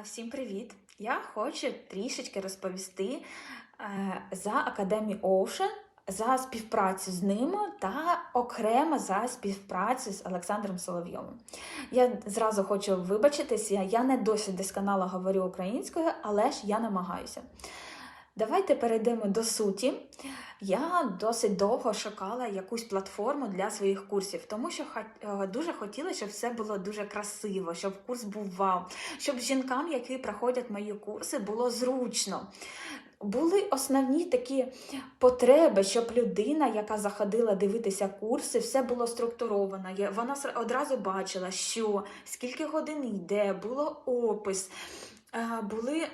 Всім привіт! Я хочу трішечки розповісти е, за Академію Ocean, за співпрацю з ними та окремо за співпрацю з Олександром Соловйовим. Я зразу хочу вибачитися, я не досі досконало говорю українською, але ж я намагаюся. Давайте перейдемо до суті. Я досить довго шукала якусь платформу для своїх курсів, тому що е, дуже хотіла, щоб все було дуже красиво, щоб курс був вау, щоб жінкам, які проходять мої курси, було зручно. Були основні такі потреби, щоб людина, яка заходила дивитися курси, все було структуровано. Вона одразу бачила, що скільки годин йде, було опис, е, були.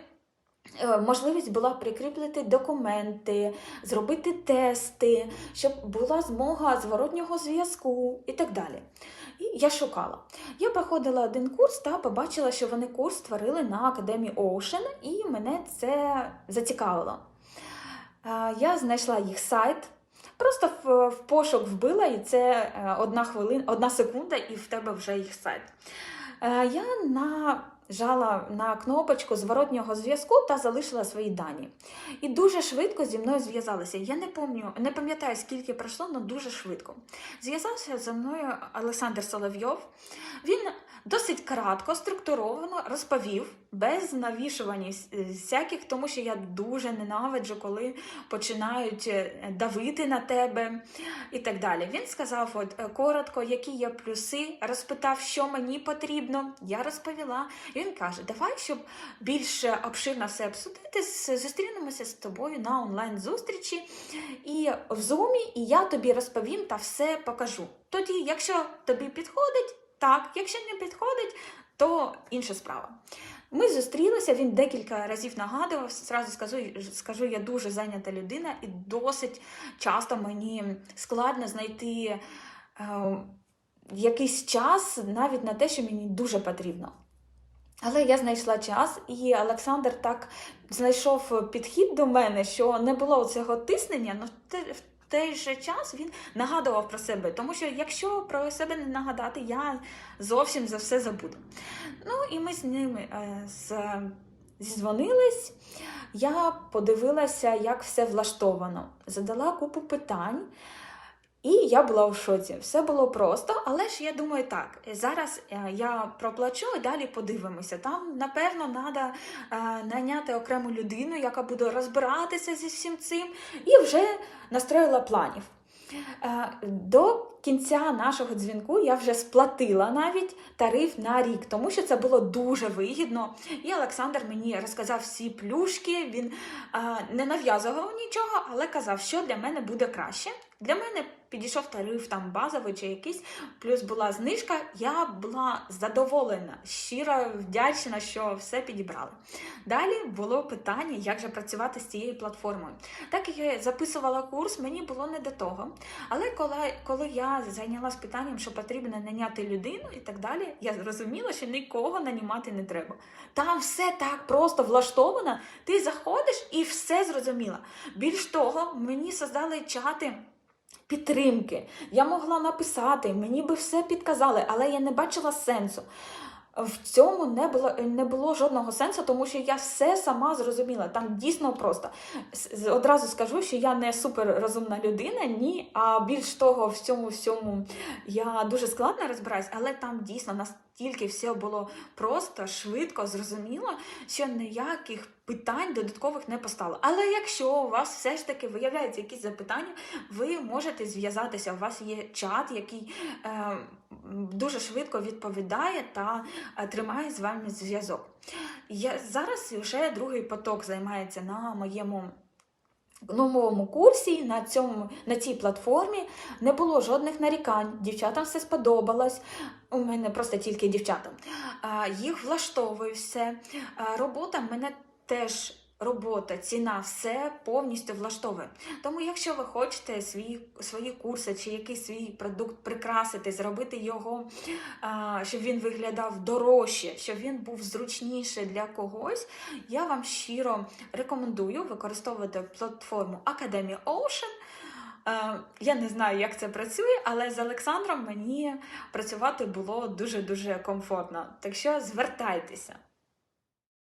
Е, Можливість була прикріпити документи, зробити тести, щоб була змога зворотнього зв'язку і так далі. І я шукала. Я проходила один курс та побачила, що вони курс створили на Академії Ocean, і мене це зацікавило. Е, Я знайшла їх сайт. Просто в, пошук вбила, і це е, одна хвилина, одна секунда, і в тебе вже їх сайт. Я нажала на кнопочку зворотнього зв'язку та залишила свої дані. І дуже швидко зі мною зв'язалися. Я не пам'ятаю, не пам'ятаю, скільки пройшло, але дуже швидко. Зв'язався зі мною Олександр Соловйов. Він досить кратко, структуровано розповів, без навішувань всяких, тому що я дуже ненавиджу, коли починають е, давити на тебе і так далі. Він сказав от е, коротко, які є плюси, розпитав, що мені потрібно. Я розповіла. Він каже: Давай, щоб більш обширно все обсудити, зустрінемося з тобою на онлайн-зустрічі і в зумі, і я тобі розповім та все покажу. Тоді, якщо тобі підходить, так, якщо не підходить, то інша справа. Ми зустрілися, він декілька разів нагадував. Зразу скажу, скажу, я дуже зайнята людина, і досить часто мені складно знайти е, якийсь час навіть на те, що мені дуже потрібно. Але я знайшла час, і Олександр так знайшов підхід до мене, що не було цього тиснення, але в в той же час він нагадував про себе. Тому що якщо про себе не нагадати, я зовсім за все забуду. Ну і ми з ними е, зізвонились. Я подивилася, як все влаштовано, задала купу питань. І я була в шоці. Все було просто, але ж я думаю, так, зараз е, я проплачу і далі подивимося. Там, напевно, треба найняти окрему людину, яка буде розбиратися зі всім цим, і вже настроїла планів. Е, До кінця нашого дзвінку я вже сплатила навіть тариф на рік, тому що це було дуже вигідно. І Олександр мені розказав всі плюшки. Він е, не нав'язував нічого, але казав, що для мене буде краще. Для мене підійшов тариф там базовий чи якийсь, плюс була знижка. Я була задоволена, щиро вдячна, що все підібрали. Далі було питання, як же працювати з цією платформою. Так як я записувала курс, мені було не до того. Але коли, коли я зайнялась питанням, що потрібно наняти людину і так далі, я зрозуміла, що нікого нанімати не треба. Там все так просто влаштовано. Ти заходиш і все зрозуміла. Більш того, мені создали чати. Підтримки. Я могла написати, мені би все підказали, але я не бачила сенсу. В цьому не було, не було жодного сенсу, тому що я все сама зрозуміла. Там дійсно просто. Одразу скажу, що я не суперрозумна людина, ні. А більш того, в цьому всьому я дуже складно розбираюсь, але там дійсно настільки все було просто, швидко, зрозуміло, що ніяких питань додаткових не постало. Але якщо у вас все ж таки виявляються якісь запитання, ви можете зв'язатися. У вас є чат, який е, дуже швидко відповідає та е, тримає з вами зв'язок. Я зараз вже другий поток займається на моєму. Новому курсі на цьому на цій платформі не було жодних нарікань. Дівчатам все сподобалось. У мене просто тільки дівчатам. А, Їх влаштовує все. А, Робота мене теж робота, ціна, все повністю влаштовує. Тому, якщо ви хочете свої, свої курси чи якийсь свій продукт прикрасити, зробити його, щоб він виглядав дорожче, щоб він був зручніше для когось, я вам щиро рекомендую використовувати платформу Academy Ocean. Я не знаю, як це працює, але з Олександром мені працювати було дуже-дуже комфортно. Так що звертайтеся.